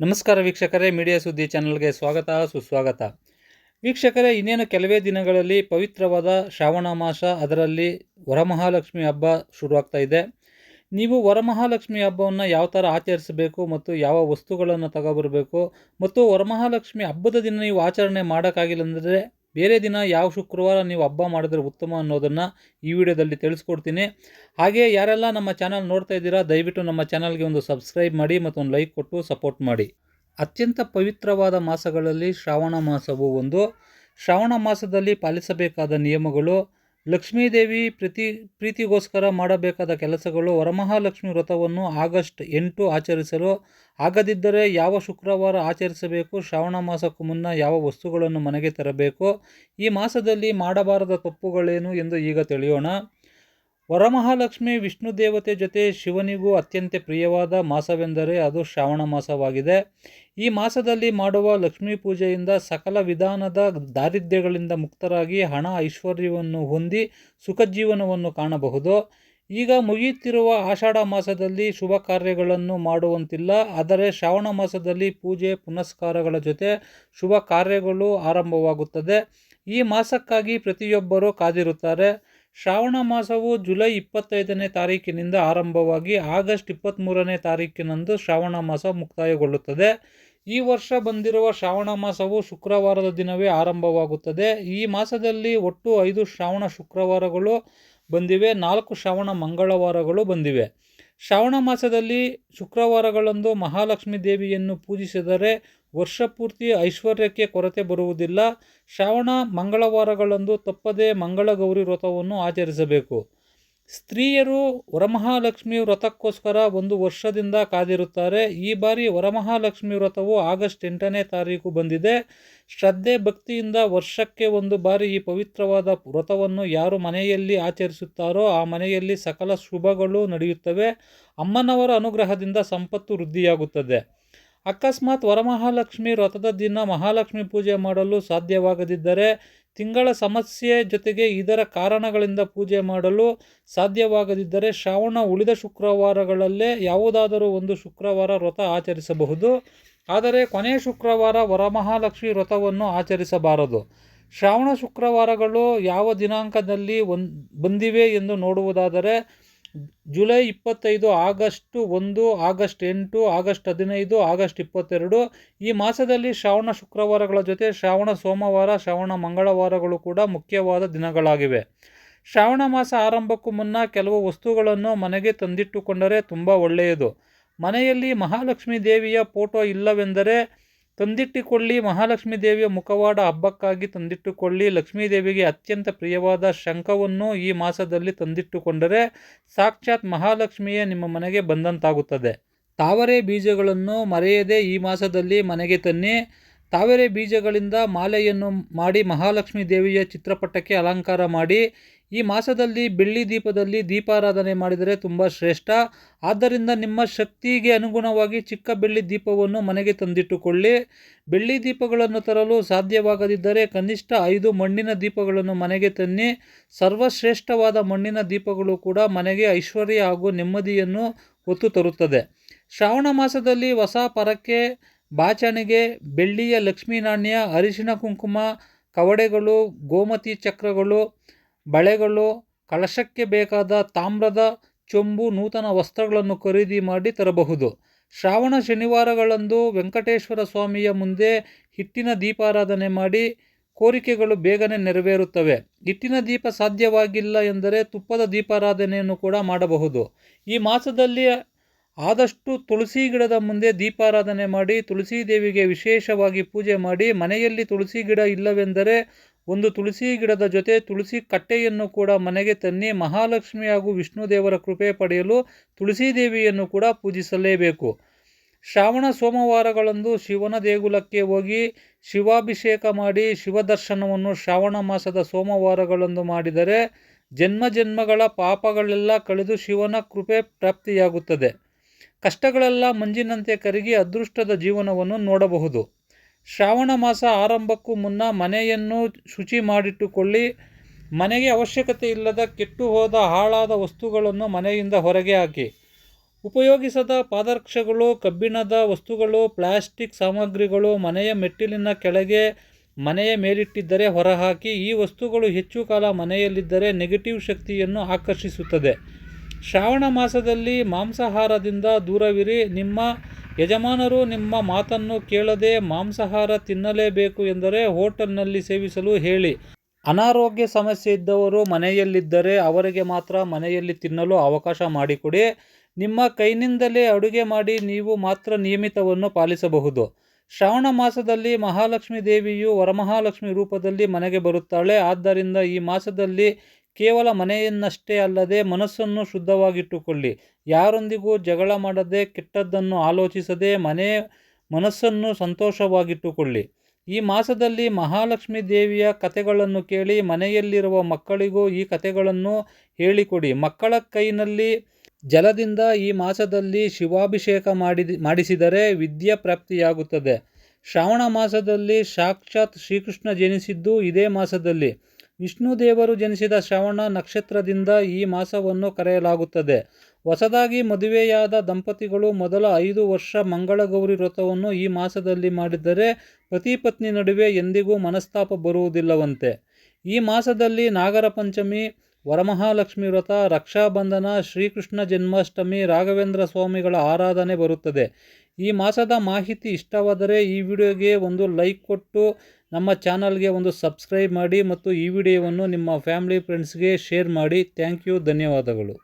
ನಮಸ್ಕಾರ ವೀಕ್ಷಕರೇ, ಮೀಡಿಯಾ ಸುದ್ದಿ ಚಾನಲ್ಗೆ ಸ್ವಾಗತ, ಸುಸ್ವಾಗತ. ವೀಕ್ಷಕರೇ, ಇನ್ನೇನು ಕೆಲವೇ ದಿನಗಳಲ್ಲಿ ಪವಿತ್ರವಾದ ಶ್ರಾವಣ ಮಾಸ, ಅದರಲ್ಲಿ ವರಮಹಾಲಕ್ಷ್ಮಿ ಹಬ್ಬ ಶುರುವಾಗ್ತಾ ಇದೆ. ನೀವು ವರಮಹಾಲಕ್ಷ್ಮಿ ಹಬ್ಬವನ್ನು ಯಾವ ಥರ ಆಚರಿಸಬೇಕು ಮತ್ತು ಯಾವ ವಸ್ತುಗಳನ್ನು ತಗೊಬರಬೇಕು ಮತ್ತು ವರಮಹಾಲಕ್ಷ್ಮಿ ಹಬ್ಬದ ದಿನ ನೀವು ಆಚರಣೆ ಮಾಡೋಕ್ಕಾಗಿಲ್ಲ ಅಂದರೆ ಬೇರೆ ದಿನ ಯಾವ ಶುಕ್ರವಾರ ನೀವು ಹಬ್ಬ ಮಾಡಿದ್ರೆ ಉತ್ತಮ ಅನ್ನೋದನ್ನು ಈ ವಿಡಿಯೋದಲ್ಲಿ ತಿಳಿಸ್ಕೊಡ್ತೀನಿ. ಹಾಗೆ ಯಾರೆಲ್ಲ ನಮ್ಮ ಚಾನಲ್ ನೋಡ್ತಾ ಇದ್ದೀರಾ, ದಯವಿಟ್ಟು ನಮ್ಮ ಚಾನಲ್ಗೆ ಒಂದು ಸಬ್ಸ್ಕ್ರೈಬ್ ಮಾಡಿ ಮತ್ತು ಒಂದು ಲೈಕ್ ಕೊಟ್ಟು ಸಪೋರ್ಟ್ ಮಾಡಿ. ಅತ್ಯಂತ ಪವಿತ್ರವಾದ ಮಾಸಗಳಲ್ಲಿ ಶ್ರಾವಣ ಮಾಸವು ಒಂದು. ಶ್ರಾವಣ ಮಾಸದಲ್ಲಿ ಪಾಲಿಸಬೇಕಾದ ನಿಯಮಗಳು ಲಕ್ಷ್ಮೀದೇವಿ ಪ್ರೀತಿ, ಪ್ರೀತಿಗೋಸ್ಕರ ಮಾಡಬೇಕಾದ ಕೆಲಸಗಳು ವರಮಹಾಲಕ್ಷ್ಮಿ ವ್ರತವನ್ನು ಆಗಸ್ಟ್ ಎಂಟು ಆಚರಿಸಲು ಆಗದಿದ್ದರೆ ಯಾವ ಶುಕ್ರವಾರ ಆಚರಿಸಬೇಕು, ಶ್ರಾವಣ ಮಾಸಕ್ಕೂ ಮುನ್ನ ಯಾವ ವಸ್ತುಗಳನ್ನು ಮನೆಗೆ ತರಬೇಕು, ಈ ಮಾಸದಲ್ಲಿ ಮಾಡಬಾರದ ತಪ್ಪುಗಳೇನು ಎಂದು ಈಗ ತಿಳಿಯೋಣ. ವರಮಹಾಲಕ್ಷ್ಮಿ ವಿಷ್ಣು ದೇವತೆ ಜೊತೆ ಶಿವನಿಗೂ ಅತ್ಯಂತ ಪ್ರಿಯವಾದ ಮಾಸವೆಂದರೆ ಅದು ಶ್ರಾವಣ ಮಾಸವಾಗಿದೆ. ಈ ಮಾಸದಲ್ಲಿ ಮಾಡುವ ಲಕ್ಷ್ಮೀ ಪೂಜೆಯಿಂದ ಸಕಲ ವಿಧಾನದ ದಾರಿದ್ರ್ಯಗಳಿಂದ ಮುಕ್ತರಾಗಿ ಹಣ ಐಶ್ವರ್ಯವನ್ನು ಹೊಂದಿ ಸುಖ ಜೀವನವನ್ನು ಕಾಣಬಹುದು. ಈಗ ಮುಗಿಯುತ್ತಿರುವ ಆಷಾಢ ಮಾಸದಲ್ಲಿ ಶುಭ ಕಾರ್ಯಗಳನ್ನು ಮಾಡುವಂತಿಲ್ಲ, ಆದರೆ ಶ್ರಾವಣ ಮಾಸದಲ್ಲಿ ಪೂಜೆ, ಪುನಸ್ಕಾರಗಳ ಜೊತೆ ಶುಭ ಕಾರ್ಯಗಳು ಆರಂಭವಾಗುತ್ತದೆ. ಈ ಮಾಸಕ್ಕಾಗಿ ಪ್ರತಿಯೊಬ್ಬರೂ ಕಾದಿರುತ್ತಾರೆ. ಶ್ರಾವಣ ಮಾಸವು ಜುಲೈ ಇಪ್ಪತ್ತೈದನೇ ತಾರೀಕಿನಿಂದ ಆರಂಭವಾಗಿ ಆಗಸ್ಟ್ ಇಪ್ಪತ್ತ್ಮೂರನೇ ತಾರೀಕಿನಂದು ಶ್ರಾವಣ ಮಾಸ ಮುಕ್ತಾಯಗೊಳ್ಳುತ್ತದೆ. ಈ ವರ್ಷ ಬಂದಿರುವ ಶ್ರಾವಣ ಮಾಸವು ಶುಕ್ರವಾರದ ದಿನವೇ ಆರಂಭವಾಗುತ್ತದೆ. ಈ ಮಾಸದಲ್ಲಿ ಒಟ್ಟು ಐದು ಶ್ರಾವಣ ಶುಕ್ರವಾರಗಳು ಬಂದಿವೆ, ನಾಲ್ಕು ಶ್ರಾವಣ ಮಂಗಳವಾರಗಳು ಬಂದಿವೆ. ಶ್ರಾವಣ ಮಾಸದಲ್ಲಿ ಶುಕ್ರವಾರಗಳಂದು ಮಹಾಲಕ್ಷ್ಮೀ ದೇವಿಯನ್ನು ಪೂಜಿಸಿದರೆ ವರ್ಷಪೂರ್ತಿ ಐಶ್ವರ್ಯಕ್ಕೆ ಕೊರತೆ ಬರುವುದಿಲ್ಲ. ಶ್ರಾವಣ ಮಂಗಳವಾರಗಳಂದು ತಪ್ಪದೇ ಮಂಗಳಗೌರಿ ವ್ರತವನ್ನು ಆಚರಿಸಬೇಕು. ಸ್ತ್ರೀಯರು ವರಮಹಾಲಕ್ಷ್ಮಿ ವ್ರತಕ್ಕೋಸ್ಕರ ಒಂದು ವರ್ಷದಿಂದ ಕಾದಿರುತ್ತಾರೆ. ಈ ಬಾರಿ ವರಮಹಾಲಕ್ಷ್ಮಿ ವ್ರತವು ಆಗಸ್ಟ್ ಎಂಟನೇ ತಾರೀಕು ಬಂದಿದೆ. ಶ್ರದ್ಧೆ ಭಕ್ತಿಯಿಂದ ವರ್ಷಕ್ಕೆ ಒಂದು ಬಾರಿ ಈ ಪವಿತ್ರವಾದ ವ್ರತವನ್ನು ಯಾರು ಮನೆಯಲ್ಲಿ ಆಚರಿಸುತ್ತಾರೋ ಆ ಮನೆಯಲ್ಲಿ ಸಕಲ ಶುಭಗಳು ನಡೆಯುತ್ತವೆ. ಅಮ್ಮನವರ ಅನುಗ್ರಹದಿಂದ ಸಂಪತ್ತು ವೃದ್ಧಿಯಾಗುತ್ತದೆ. ಅಕಸ್ಮಾತ್ ವರಮಹಾಲಕ್ಷ್ಮಿ ವ್ರತದ ದಿನ ಮಹಾಲಕ್ಷ್ಮಿ ಪೂಜೆ ಮಾಡಲು ಸಾಧ್ಯವಾಗದಿದ್ದರೆ ತಿಂಗಳ ಸಮಸ್ಯೆ ಜೊತೆಗೆ ಇದರ ಕಾರಣಗಳಿಂದ ಪೂಜೆ ಮಾಡಲು ಸಾಧ್ಯವಾಗದಿದ್ದರೆ ಶ್ರಾವಣ ಉಳಿದ ಶುಕ್ರವಾರಗಳಲ್ಲೇ ಯಾವುದಾದರೂ ಒಂದು ಶುಕ್ರವಾರ ವ್ರತ ಆಚರಿಸಬಹುದು. ಆದರೆ ಕೊನೆಯ ಶುಕ್ರವಾರ ವರಮಹಾಲಕ್ಷ್ಮಿ ವ್ರತವನ್ನು ಆಚರಿಸಬಾರದು. ಶ್ರಾವಣ ಶುಕ್ರವಾರಗಳು ಯಾವ ದಿನಾಂಕದಲ್ಲಿ ಒನ್ ಬಂದಿವೆ ಎಂದು ನೋಡುವುದಾದರೆ ಜುಲೈ ಇಪ್ಪತ್ತೈದು, ಆಗಸ್ಟು ಒಂದು, ಆಗಸ್ಟ್ ಎಂಟು, ಆಗಸ್ಟ್ ಹದಿನೈದು, ಆಗಸ್ಟ್ ಇಪ್ಪತ್ತೆರಡು. ಈ ಮಾಸದಲ್ಲಿ ಶ್ರಾವಣ ಶುಕ್ರವಾರಗಳ ಜೊತೆ ಶ್ರಾವಣ ಸೋಮವಾರ, ಶ್ರಾವಣ ಮಂಗಳವಾರಗಳು ಕೂಡ ಮುಖ್ಯವಾದ ದಿನಗಳಾಗಿವೆ. ಶ್ರಾವಣ ಮಾಸ ಆರಂಭಕ್ಕೂ ಮುನ್ನ ಕೆಲವು ವಸ್ತುಗಳನ್ನು ಮನೆಗೆ ತಂದಿಟ್ಟುಕೊಂಡರೆ ತುಂಬ ಒಳ್ಳೆಯದು. ಮನೆಯಲ್ಲಿ ಮಹಾಲಕ್ಷ್ಮೀ ದೇವಿಯ ಫೋಟೋ ಇಲ್ಲವೆಂದರೆ ತಂದಿಟ್ಟುಕೊಳ್ಳಿ ಮಹಾಲಕ್ಷ್ಮೀ ದೇವಿಯ ಮುಖವಾಡ ಹಬ್ಬಕ್ಕಾಗಿ ತಂದಿಟ್ಟುಕೊಳ್ಳಿ. ಲಕ್ಷ್ಮೀ ದೇವಿಗೆ ಅತ್ಯಂತ ಪ್ರಿಯವಾದ ಶಂಖವನ್ನು ಈ ಮಾಸದಲ್ಲಿ ತಂದಿಟ್ಟುಕೊಂಡರೆ ಸಾಕ್ಷಾತ್ ಮಹಾಲಕ್ಷ್ಮಿಯೇ ನಿಮ್ಮ ಮನೆಗೆ ಬಂದಂತಾಗುತ್ತದೆ. ತಾವರೆ ಬೀಜಗಳನ್ನು ಮರೆಯದೆ ಈ ಮಾಸದಲ್ಲಿ ಮನೆಗೆ ತನ್ನಿ. ತಾವರೆ ಬೀಜಗಳಿಂದ ಮಾಲೆಯನ್ನು ಮಾಡಿ ಮಹಾಲಕ್ಷ್ಮೀ ದೇವಿಯ ಚಿತ್ರಪಟಕ್ಕೆ ಅಲಂಕಾರ ಮಾಡಿ. ಈ ಮಾಸದಲ್ಲಿ ಬೆಳ್ಳಿ ದೀಪದಲ್ಲಿ ದೀಪಾರಾಧನೆ ಮಾಡಿದರೆ ತುಂಬ ಶ್ರೇಷ್ಠ. ಆದ್ದರಿಂದ ನಿಮ್ಮ ಶಕ್ತಿಗೆ ಅನುಗುಣವಾಗಿ ಚಿಕ್ಕ ಬೆಳ್ಳಿ ದೀಪವನ್ನು ಮನೆಗೆ ತಂದಿಟ್ಟುಕೊಳ್ಳಿ. ಬೆಳ್ಳಿ ದೀಪಗಳನ್ನು ತರಲು ಸಾಧ್ಯವಾಗದಿದ್ದರೆ ಕನಿಷ್ಠ ಐದು ಮಣ್ಣಿನ ದೀಪಗಳನ್ನು ಮನೆಗೆ ತನ್ನಿ. ಸರ್ವಶ್ರೇಷ್ಠವಾದ ಮಣ್ಣಿನ ದೀಪಗಳು ಕೂಡ ಮನೆಗೆ ಐಶ್ವರ್ಯ ಹಾಗೂ ನೆಮ್ಮದಿಯನ್ನು ಹೊತ್ತು ತರುತ್ತದೆ. ಶ್ರಾವಣ ಮಾಸದಲ್ಲಿ ಹೊಸ ಪರಕ್ಕೆ ಬಾಚಣಿಗೆ, ಬೆಳ್ಳಿಯ ಲಕ್ಷ್ಮೀ ನಾಣ್ಯ, ಅರಿಶಿಣ ಕುಂಕುಮ, ಕವಡೆಗಳು, ಗೋಮತಿ ಚಕ್ರಗಳು ಬಳೆಗಳು ಕಳಶಕ್ಕೆ ಬೇಕಾದ ತಾಮ್ರದ ಚೊಂಬು ನೂತನ ವಸ್ತ್ರಗಳನ್ನು ಖರೀದಿ ಮಾಡಿ ತರಬಹುದು. ಶ್ರಾವಣ ಶನಿವಾರಗಳಂದು ವೆಂಕಟೇಶ್ವರ ಸ್ವಾಮಿಯ ಮುಂದೆ ಹಿಟ್ಟಿನ ದೀಪಾರಾಧನೆ ಮಾಡಿ ಕೋರಿಕೆಗಳು ಬೇಗನೆ ನೆರವೇರುತ್ತವೆ. ಹಿಟ್ಟಿನ ದೀಪ ಸಾಧ್ಯವಾಗಿಲ್ಲ ಎಂದರೆ ತುಪ್ಪದ ದೀಪಾರಾಧನೆಯನ್ನು ಕೂಡ ಮಾಡಬಹುದು. ಈ ಮಾಸದಲ್ಲಿ ಆದಷ್ಟು ತುಳಸಿ ಗಿಡದ ಮುಂದೆ ದೀಪಾರಾಧನೆ ಮಾಡಿ ತುಳಸಿ ದೇವಿಗೆ ವಿಶೇಷವಾಗಿ ಪೂಜೆ ಮಾಡಿ ಮನೆಯಲ್ಲಿ ತುಳಸಿ ಗಿಡ ಇಲ್ಲವೆಂದರೆ ಒಂದು ತುಳಸಿ ಗಿಡದ ಜೊತೆ ತುಳಸಿ ಕಟ್ಟೆಯನ್ನು ಕೂಡ ಮನೆಗೆ ತನ್ನಿ ಮಹಾಲಕ್ಷ್ಮಿ ಹಾಗೂ ವಿಷ್ಣು ದೇವರ ಕೃಪೆ ಪಡೆಯಲು ತುಳಸಿ ದೇವಿಯನ್ನು ಕೂಡ ಪೂಜಿಸಲೇಬೇಕು. ಶ್ರಾವಣ ಸೋಮವಾರಗಳಂದು ಶಿವನ ದೇಗುಲಕ್ಕೆ ಹೋಗಿ ಶಿವಾಭಿಷೇಕ ಮಾಡಿ ಶಿವದರ್ಶನವನ್ನು ಶ್ರಾವಣ ಮಾಸದ ಸೋಮವಾರಗಳಂದು ಮಾಡಿದರೆ ಜನ್ಮ ಜನ್ಮಗಳ ಪಾಪಗಳೆಲ್ಲ ಕಳೆದು ಶಿವನ ಕೃಪೆ ಪ್ರಾಪ್ತಿಯಾಗುತ್ತದೆ. ಕಷ್ಟಗಳೆಲ್ಲ ಮಂಜಿನಂತೆ ಕರಗಿ ಅದೃಷ್ಟದ ಜೀವನವನ್ನು ನೋಡಬಹುದು. ಶ್ರಾವಣ ಮಾಸ ಆರಂಭಕ್ಕೂ ಮುನ್ನ ಮನೆಯನ್ನು ಶುಚಿ ಮಾಡಿಟ್ಟುಕೊಳ್ಳಿ. ಮನೆಗೆ ಅವಶ್ಯಕತೆ ಇಲ್ಲದ ಕೆಟ್ಟು ಹೋದ ಹಾಳಾದ ವಸ್ತುಗಳನ್ನು ಮನೆಯಿಂದ ಹೊರಗೆ ಹಾಕಿ. ಉಪಯೋಗಿಸದ ಪಾದರಕ್ಷೆಗಳು, ಕಬ್ಬಿಣದ ವಸ್ತುಗಳು, ಪ್ಲಾಸ್ಟಿಕ್ ಸಾಮಗ್ರಿಗಳು ಮನೆಯ ಮೆಟ್ಟಿಲಿನ ಕೆಳಗೆ, ಮನೆಯ ಮೇಲಿಟ್ಟಿದ್ದರೆ ಹೊರಹಾಕಿ. ಈ ವಸ್ತುಗಳು ಹೆಚ್ಚು ಕಾಲ ಮನೆಯಲ್ಲಿದ್ದರೆ ನೆಗೆಟಿವ್ ಶಕ್ತಿಯನ್ನು ಆಕರ್ಷಿಸುತ್ತದೆ. ಶ್ರಾವಣ ಮಾಸದಲ್ಲಿ ಮಾಂಸಾಹಾರದಿಂದ ದೂರವಿರಿ. ನಿಮ್ಮ ಯಜಮಾನರು ನಿಮ್ಮ ಮಾತನ್ನು ಕೇಳದೆ ಮಾಂಸಾಹಾರ ತಿನ್ನಲೇಬೇಕು ಎಂದರೆ ಹೋಟೆಲ್ನಲ್ಲಿ ಸೇವಿಸಲು ಹೇಳಿ. ಅನಾರೋಗ್ಯ ಸಮಸ್ಯೆ ಇದ್ದವರು ಮನೆಯಲ್ಲಿದ್ದರೆ ಅವರಿಗೆ ಮಾತ್ರ ಮನೆಯಲ್ಲಿ ತಿನ್ನಲು ಅವಕಾಶ ಮಾಡಿಕೊಡಿ. ನಿಮ್ಮ ಕೈನಿಂದಲೇ ಅಡುಗೆ ಮಾಡಿ ನೀವು ಮಾತ್ರ ನಿಯಮಿತವನ್ನು ಪಾಲಿಸಬಹುದು. ಶ್ರಾವಣ ಮಾಸದಲ್ಲಿ ಮಹಾಲಕ್ಷ್ಮಿ ದೇವಿಯು ವರಮಹಾಲಕ್ಷ್ಮಿ ರೂಪದಲ್ಲಿ ಮನೆಗೆ ಬರುತ್ತಾಳೆ. ಆದ್ದರಿಂದ ಈ ಮಾಸದಲ್ಲಿ ಕೇವಲ ಮನೆಯನ್ನಷ್ಟೇ ಅಲ್ಲದೆ ಮನಸ್ಸನ್ನು ಶುದ್ಧವಾಗಿಟ್ಟುಕೊಳ್ಳಿ. ಯಾರೊಂದಿಗೂ ಜಗಳ ಮಾಡದೆ ಕೆಟ್ಟದ್ದನ್ನು ಆಲೋಚಿಸದೆ ಮನೆ, ಮನಸ್ಸನ್ನು ಸಂತೋಷವಾಗಿಟ್ಟುಕೊಳ್ಳಿ. ಈ ಮಾಸದಲ್ಲಿ ಮಹಾಲಕ್ಷ್ಮಿ ದೇವಿಯ ಕಥೆಗಳನ್ನು ಕೇಳಿ ಮನೆಯಲ್ಲಿರುವ ಮಕ್ಕಳಿಗೂ ಈ ಕಥೆಗಳನ್ನು ಹೇಳಿಕೊಡಿ. ಮಕ್ಕಳ ಕೈನಲ್ಲಿ ಜಲದಿಂದ ಈ ಮಾಸದಲ್ಲಿ ಶಿವಾಭಿಷೇಕ ಮಾಡಿ ಮಾಡಿಸಿದರೆ ವಿದ್ಯೆ ಪ್ರಾಪ್ತಿಯಾಗುತ್ತದೆ. ಶ್ರಾವಣ ಮಾಸದಲ್ಲಿ ಸಾಕ್ಷಾತ್ ಶ್ರೀಕೃಷ್ಣ ಜನಿಸಿದ್ದು ಇದೇ ಮಾಸದಲ್ಲಿ. ವಿಷ್ಣು ದೇವರು ಜನಿಸಿದ ಶ್ರವಣ ನಕ್ಷತ್ರದಿಂದ ಈ ಮಾಸವನ್ನು ಕರೆಯಲಾಗುತ್ತದೆ. ಹೊಸದಾಗಿ ಮದುವೆಯಾದ ದಂಪತಿಗಳು ಮೊದಲ ಐದು ವರ್ಷ ಮಂಗಳಗೌರಿ ವ್ರತವನ್ನು ಈ ಮಾಸದಲ್ಲಿ ಮಾಡಿದ್ದರೆ ಪತಿ ಪತ್ನಿ ನಡುವೆ ಎಂದಿಗೂ ಮನಸ್ತಾಪ ಬರುವುದಿಲ್ಲವಂತೆ. ಈ ಮಾಸದಲ್ಲಿ ನಾಗರ ಪಂಚಮಿ ವರಮಹಾಲಕ್ಷ್ಮಿ ವ್ರತ, ರಕ್ಷಾಬಂಧನ, ಶ್ರೀಕೃಷ್ಣ ಜನ್ಮಾಷ್ಟಮಿ, ರಾಘವೇಂದ್ರ ಸ್ವಾಮಿಗಳ ಆರಾಧನೆ ಬರುತ್ತದೆ. ಈ ಮಾಸದ ಮಾಹಿತಿ ಇಷ್ಟವಾದರೆ ಈ ವಿಡಿಯೋಗೆ ಒಂದು ಲೈಕ್ ಕೊಟ್ಟು ನಮ್ಮ ಚಾನಲ್ಗೆ ಒಂದು ಸಬ್ಸ್ಕ್ರೈಬ್ ಮಾಡಿ ಮತ್ತು ಈ ವಿಡಿಯೋವನ್ನು ನಿಮ್ಮ ಫ್ಯಾಮಿಲಿ ಫ್ರೆಂಡ್ಸ್ಗೆ ಶೇರ್ ಮಾಡಿ. ಥ್ಯಾಂಕ್ ಯು, ಧನ್ಯವಾದಗಳು.